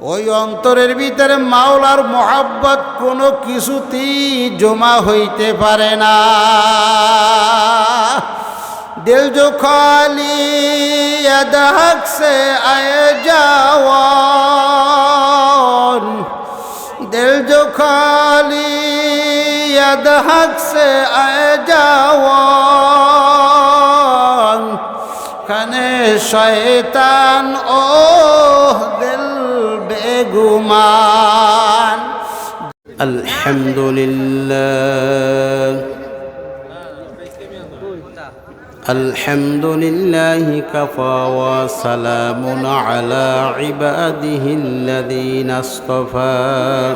ওই অন্তরের ভিতরে মাওলার মোহাব্বত কোনো কিছুতেই জমা হইতে পারে না। দিল জোখালি হক আয়ে দিল জোখালি সে আয়ে খান শয়তান ও দিল বেগুমান আলহামদুলিল্লাহ الحمد لله كفى وسلام على عباده الذين اصطفى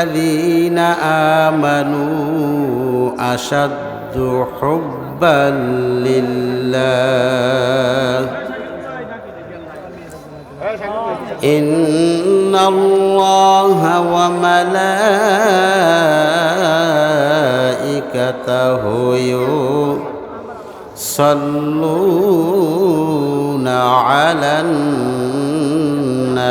والذين آمنوا أشد حبا لله. إن الله وملائكته يصلون على النبي.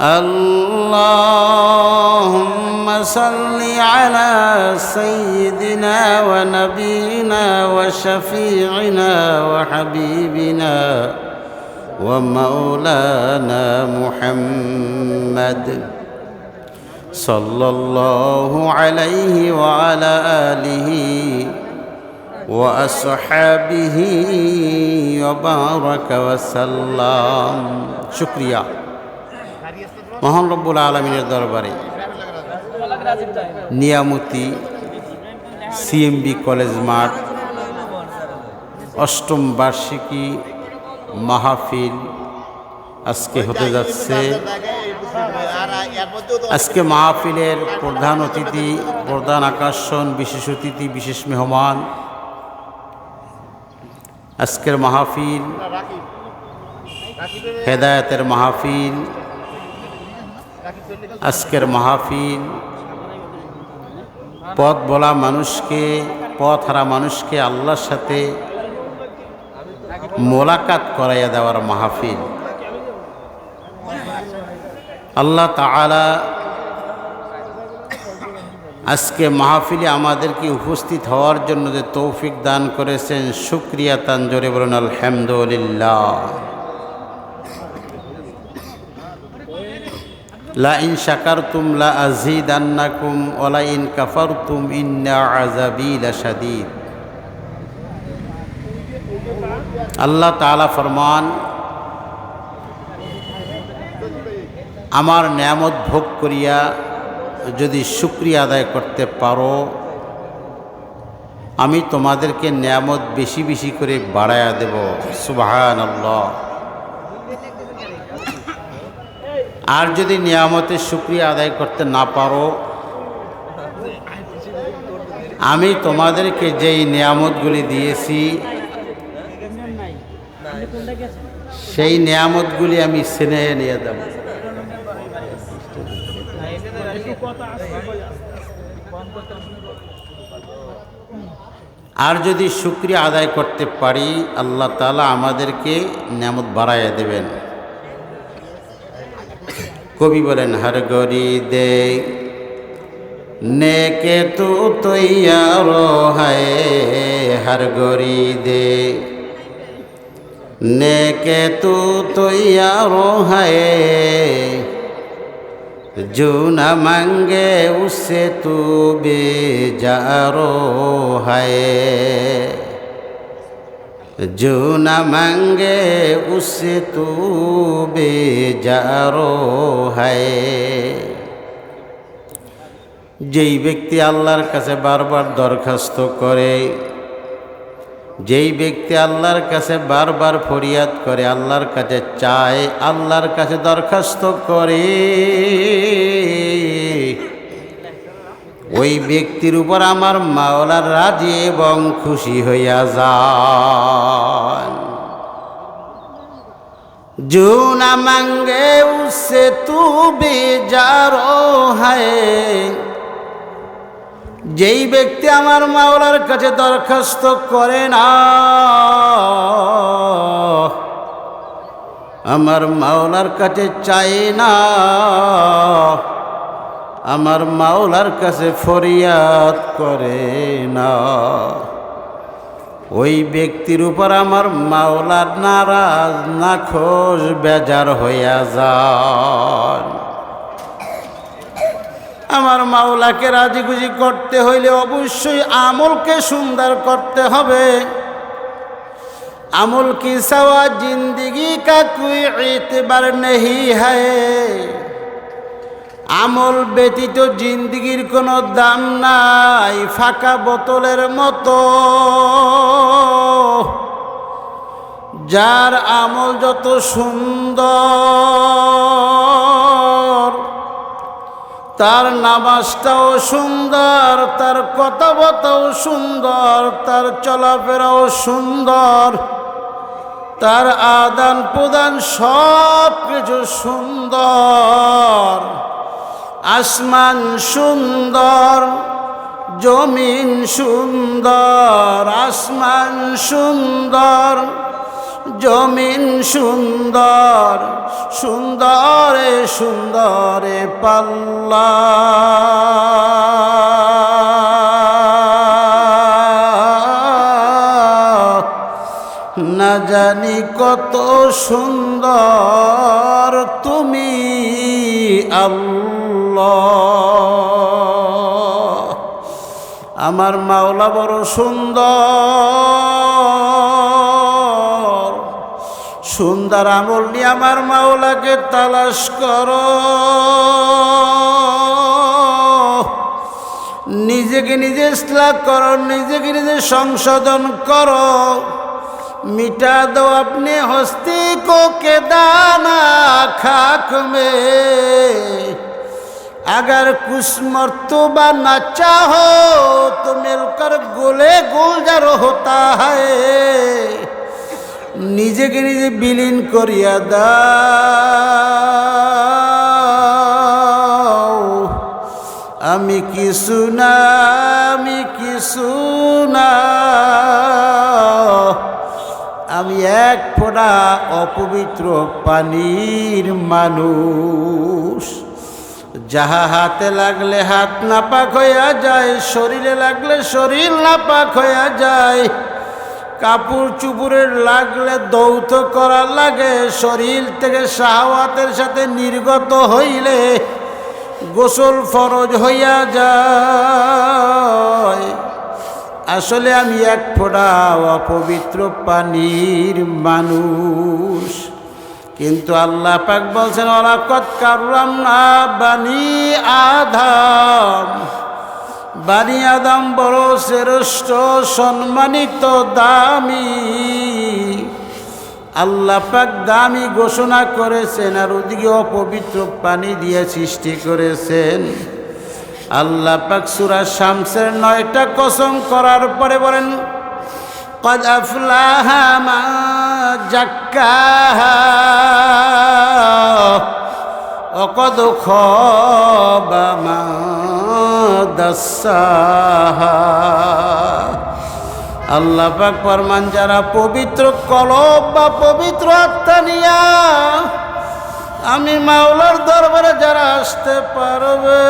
اللهم صل على سيدنا ونبينا وشفيعنا وحبيبنا ومولانا محمد صلى الله عليه وعلى آله وأصحابه وبارك وسلم. شكريا মহান রব্বুল আলমিনের দরবারে। নিয়ামতি সিএমবি কলেজ মাঠ, অষ্টম বার্ষিকী মাহফিল আজকে হতে যাচ্ছে। আজকে মাহফিলের প্রধান অতিথি, প্রধান আকর্ষণ, বিশেষ অতিথি, বিশেষ মেহমান। আজকের মাহফিল হেদায়তের মাহফিল। আজকের মাহফিল, পথ বলা মানুষকে, পথ হারা মানুষকে আল্লাহর সাথে মোলাকাত করাইয়া দেওয়ার মাহফিল। আল্লাহ তালা আজকে মাহফিলে আমাদেরকে উপস্থিত হওয়ার জন্য যে তৌফিক দান করেছেন, শুক্রিয়া তান জোরে বলুন, আলহামদুলিল্লাহ। লা ইন শাকারতুম লা আযীদান্নাকুম ওয়া লা ইন কাফারতুম ইন্না আযাবি লাশাদীদ আল্লাহ তাআলা ফরমান, আমার নিয়ামত ভোগ করিয়া যদি শুক্রিয়া আদায় করতে পারো, আমি তোমাদেরকে নিয়ামত বেশি বেশি করে বাড়ায়া দেব। সুবাহান আল্লাহ আর যদি নিয়ামতের শুক্রিয়া আদায় করতে না পারো, আমি তোমাদেরকে যেই নিয়ামতগুলি দিয়েছি, সেই নিয়ামতগুলি আমি সিনে নিয়ে দেব আর যদি শুক্রিয়া আদায় করতে পারি, আল্লাহ তালা আমাদেরকে নিয়ামত বাড়াইয়া দেবেন। কবি বলেন হর গরি দে নেকে তু তৈয়ার হায় হর গরি দে নেকে তু তৈয়ার হায় जो न मांगे उससे तू बेजारो है जो न मांगे उससे तू बेजारो है যেই ব্যক্তি আল্লাহর কাছে বারবার দরখাস্ত করে যেই ব্যক্তি আল্লাহর কাছে বারবার ফরিয়াদ করে আল্লাহর কাছে চায় আল্লাহর কাছে দরখাস্ত করে ওই ব্যক্তির উপর আমার মাওলার রাজি এবং খুশি হইয়া যান। জুনা মাঙ্গে উসে তু বেজার হায়। যেই ব্যক্তি আমার মাওলার কাছে দরখাস্ত করে না, আমার মাওলার কাছে চায় না। আমার মাওলার কাছে ফরিয়াদ করে না। ওই ব্যক্তির উপর আমার মাওলার নারাজ না খোঁজ বেজার হইয়া যান। আমার মাওলাকে রাজি খুশি করতে হইলে অবশ্যই আমলকে সুন্দর করতে হবে। আমল কি সওয়া জিন্দগি কা কোই ইতবার নেহি হ্যায় আমল ব্যতীত জিন্দগির কোনো দাম নাই, ফাঁকা বোতলের মতো। যার আমল যত সুন্দর, তার নামাজটাও সুন্দর, তার কথাবার্তাও সুন্দর, তার চলাফেরাও সুন্দর, তার আদান প্রদান সব কিছু সুন্দর। আসমান সুন্দর, জমিন সুন্দর, আসমান সুন্দর, জমিন সুন্দর, সুন্দরে সুন্দরে পাল্লা। না জানি কত সুন্দর তুমি আল্লাহ। আমার মাওলা বড় সুন্দর। সুন্দর আমল নিয়ে আমার মাওলাকে তালাশ কর। নিজেকে নিজে ইসলাম কর, নিজেকে নিজে সংশোধন কর। মিটা দো আপনি হস্তি কোকে দানা খাক মে। अगर कुछ मर्तबा न चाहो तो मिलकर गोले गुलजार होता है নিজেকে নিজে বিলীন করিয়া দাও আমি কিছু না আমি কিছু না আমি এক ফোঁটা অপবিত্র পানির মানুষ যাহা হাতে লাগলে হাত নাপাক হইয়া যায়, শরীরে লাগলে শরীর নাপাক হইয়া যায়। কাপড় চুপুরের লাগলে দৌত করা লাগে, শরীর থেকে শাহওয়াতের সাথে নির্গত হইলে গোসল ফরজ হইয়া যায়। আসলে আমি এক ফোঁটা অপবিত্র পানির মানুষ। কিন্তু আল্লাহ পাক বলছেন অলাকত কারলাম না বানি আধাম বানি আদম বড় শ্রেষ্ঠ, সম্মানিত, দামি। আল্লাহ পাক দামি ঘোষণা করেছেন আর ওদিকে অপবিত্র পানি দিয়ে সৃষ্টি করেছেন। আল্লাহ পাক সুরা শামসের নয়টা কসম করার পরে বলেন قد أفلح من زكاها অকদ খবা মা দাসাহা আল্লাহ পাক ফরমান যারা পবিত্র কলব বা পবিত্র আত্মা নিয়া আমি মাওলার দরবারে যারা আসতে পারবে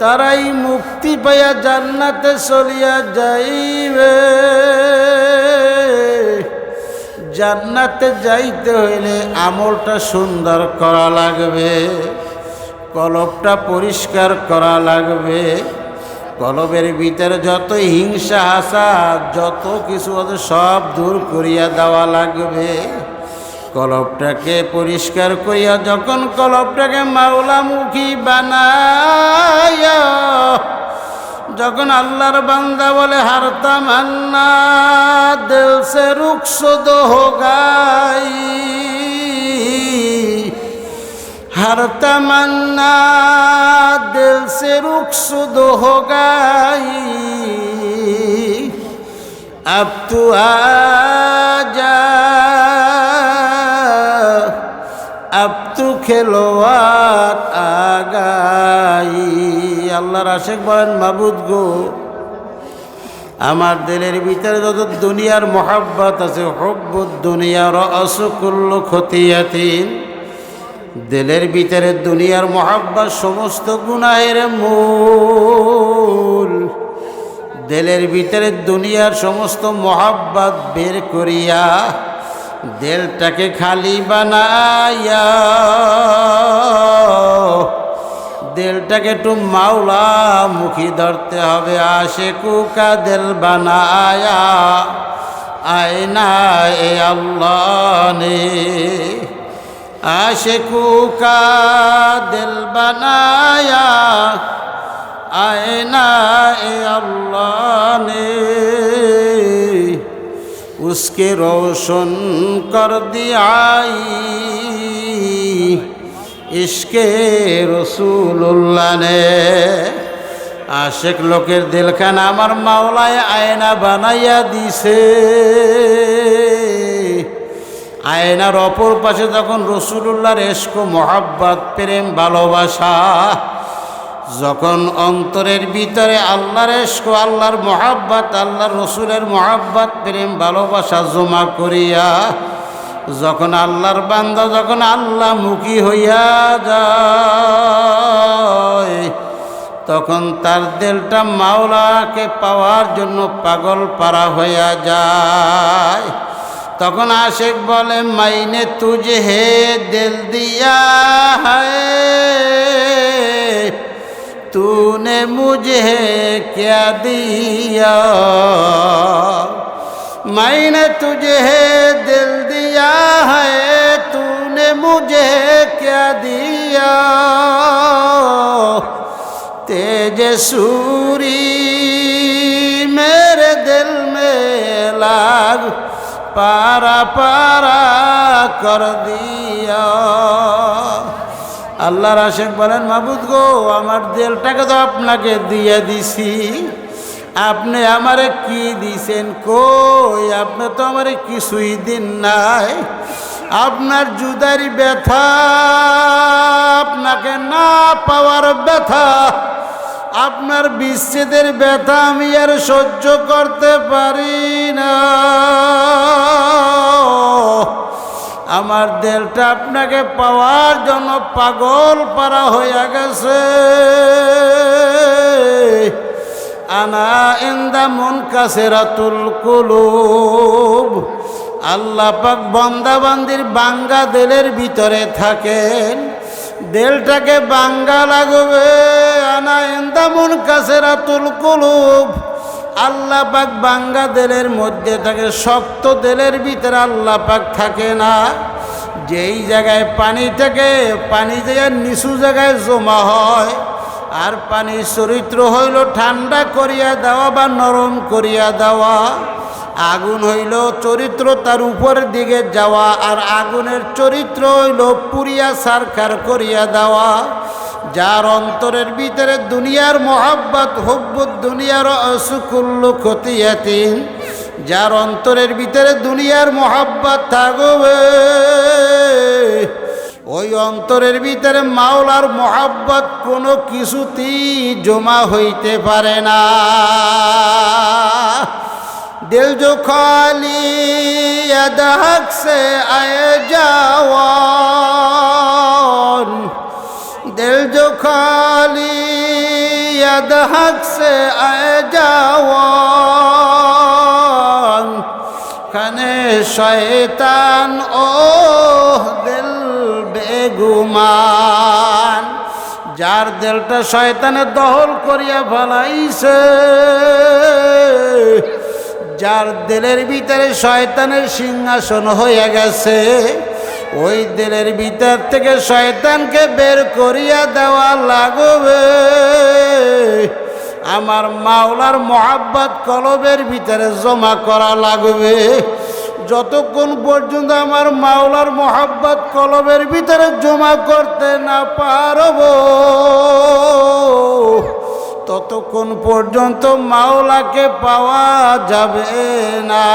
তারাই মুক্তি পাইয়া জান্নাতে চলিয়া যাইবে। জান্নাতে যাইতে হইলে আমলটা সুন্দর করা লাগবে কলবটা পরিষ্কার করা লাগবে। কলবের ভিতরে যত হিংসা হাসা যত কিছু আছে সব দূর করিয়া দেওয়া লাগবে। কলপটাকে পরিষ্কার করিয়া যখন কলবটাকে মাওলামুখী বানায়, যখন আল্লাহর বান্দা বলে হারতাম আন্না দিল সে রুকসদ হোগাই হারতা মান্না দিল সে রুকসদ হোগাই আপ তু আ যা तू খেলোয়াড় আগাই। আল্লাহর আশেক বলেন, মাবুদ গো, আমার দিলের ভিতরে যত দুনিয়ার মোহাব্বত আছে, হব্বুদ দুনিয়ার অসুকুল্ল খতিয়াতিন। দিলের ভিতরে দুনিয়ার মহাব্বাত সমস্ত গুনাহের মূল। দিলের ভিতরে দুনিয়ার সমস্ত মহাব্বাত বের করিয়া দিলটাকে খালি বানাইয়া, দিলটাকে একটু মাওলা মুখী ধরতে হবে আশে কুকা দিল বানায়া। আয়না এ আল্লাহ নে আশে কুকা দিল বানায়া। আয়না এ আল্লাহ নে। उसके रोशन कर दियाई ইশকে রসুল্লাহ নে আশেক লোকের দিলখানা আমার মাওলায় আয়না বানাইয়া দিছে আয়নার অপর পাশে যখন রসুল্লাহর এস্ক মোহাব্বত প্রেম ভালোবাসা যখন অন্তরের ভিতরে আল্লাহর এস্ক আল্লাহর মোহাব্বত, আল্লাহর রসুলের মোহাব্বত, প্রেম, ভালোবাসা জমা করিয়া যখন আল্লাহর বান্দা, যখন আল্লাহ মুখী হইয়া যায়, তখন তার দিলটা মাওলাকে পাওয়ার জন্য পাগল পারা হইয়া যায়। তখন আশেক বলে, মাইনে তুজে হে দিল দিয়া है तूने मुझे क्या दिया? मैंने तुझे दिल दिया है, तूने मुझे क्या दिया? तेज सूरी मेरे दिल में लाग, पारा पारा कर दिया। আল্লাহর আশেক বলেন, মাবুদ গো, আমার দিলটাকে তো আপনাকে দিয়ে দিছি। আপনি আমারে কি দিছেন কই? আপনি তো আমারে কিছুই দিন নাই। আপনার জুদারি ব্যথা, আপনাকে না পাওয়ার ব্যথা, আপনার বিচ্ছেদের ব্যথা আমি আর সহ্য করতে পারি না। আমার দেলটা আপনাকে পাওয়ার জন্য পাগল পারা হয়ে গেছে। আনা ইন্দা মন কাছেরাতুল কুলুব। আল্লাহ পাক বন্দাবান্দির বাঙ্গা দেলের ভিতরে থাকেন। দেলটাকে বাঙ্গা লাগবে। আনা এন্দামুন কাছেরাতুল কুলুব। আল্লাহ পাক বাঙ্গা দেলের মধ্যে থাকে, শক্ত দেলের ভিতরে আল্লাহ পাক থাকে না। যেই জায়গায় পানি থাকে, পানি জায়গায় নিচু জায়গায় জমা হয়। আর পানির চরিত্র হইল ঠান্ডা করিয়া দেওয়া বা নরম করিয়া দেওয়া। আগুন হইল চরিত্র তার উপরের দিকে যাওয়া, আর আগুনের চরিত্র হইল পুরিয়া সারখার করিয়া দেওয়া। যার অন্তরের ভিতরে দুনিয়ার মহাব্বত, হব্বত দুনিয়ার অসুকুল্ল ক্ষতি যার অন্তরের ভিতরে দুনিয়ার মহাব্বত থাকবে। ওই অন্তরের ভিতরে মাওলার মহাব্বত কোনো কিছুতেই জমা হইতে পারে না। দিল জো খালি আদহক সে আয়ে যাওয়া দেল জোখালি হক সে আয় যাওয়া কানে শয়তান ও দিল বেগুমান। যার দেলটা শয়তানের দহল করিয়া ফলাইছে, যার দেলের ভিতরে শয়তানের সিংহাসন হয়ে গেছে ওই দিলের ভিতর থেকে শয়তানকে বের করিয়া দেওয়া লাগবে। আমার মাওলার মহাব্বাত কলবের ভিতরে জমা করা লাগবে। যতক্ষণ পর্যন্ত আমার মাওলার মহাব্বাত কলবের ভিতরে জমা করতে না পারব, ততক্ষণ পর্যন্ত মাওলাকে পাওয়া যাবে না।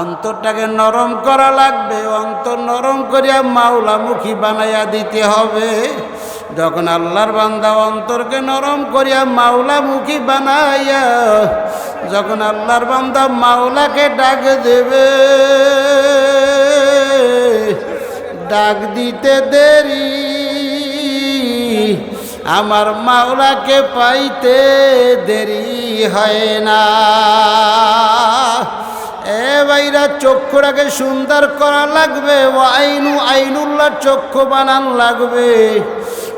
অন্তরটাকে নরম করা লাগবে, অন্তর নরম করিয়া মাওলামুখী বানাইয়া দিতে হবে। যখন আল্লাহর বান্দা অন্তরকে নরম করিয়া মাওলামুখী বানাইয়া, যখন আল্লাহর বান্দা মাওলাকে ডাক দেবে, ডাক দিতে দেরি, আমার মাওলাকে পাইতে দেরি হয় না। এ ভাইরা চক্ষুটাকে সুন্দর করা লাগবে ও আইনু আইনুল্লাহ চক্ষু বানান লাগবে।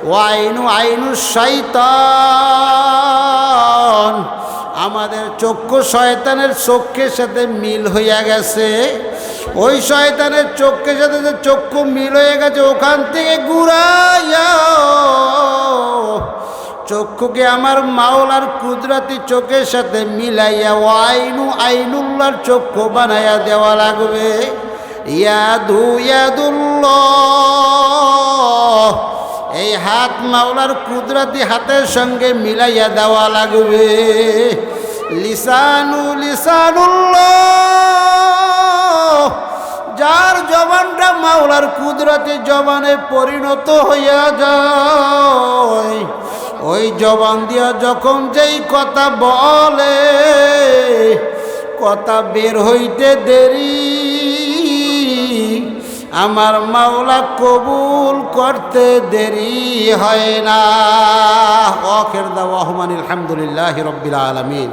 ও আইনু আইনু শৈতান আমাদের চক্ষু শয়তানের চক্ষের সাথে মিল হইয়া গেছে। ওই শয়তানের চক্ষের সাথে যে চক্ষু মিল হয়ে গেছে, ওখান থেকে ঘুরাইয়া চক্ষুকে আমার মাওলার কুদরতি চোখের সাথে মিলাইয়া ও আইনু আইনুল্লার চক্ষু বানাইয়া দেওয়া লাগবে। ইয়াদু ইয়াদুল্লাহ। এই হাত মাওলার কুদরতি হাতের সঙ্গে মিলাইয়া দেওয়া লাগবে। লিসানু লিসানুল্লাহ। যার জবানটা মাওলার কুদরতি জবানে পরিণত হইয়া যায়। ওই জবান দিয়া যখন যেই কথা বলে, কথা বের হইতে দেরি। আমার মাওলা কবুল করতে দেরি হয় না। অখের দা আহমান আলহামদুলিল্লাহ রব্বিল আলমিন।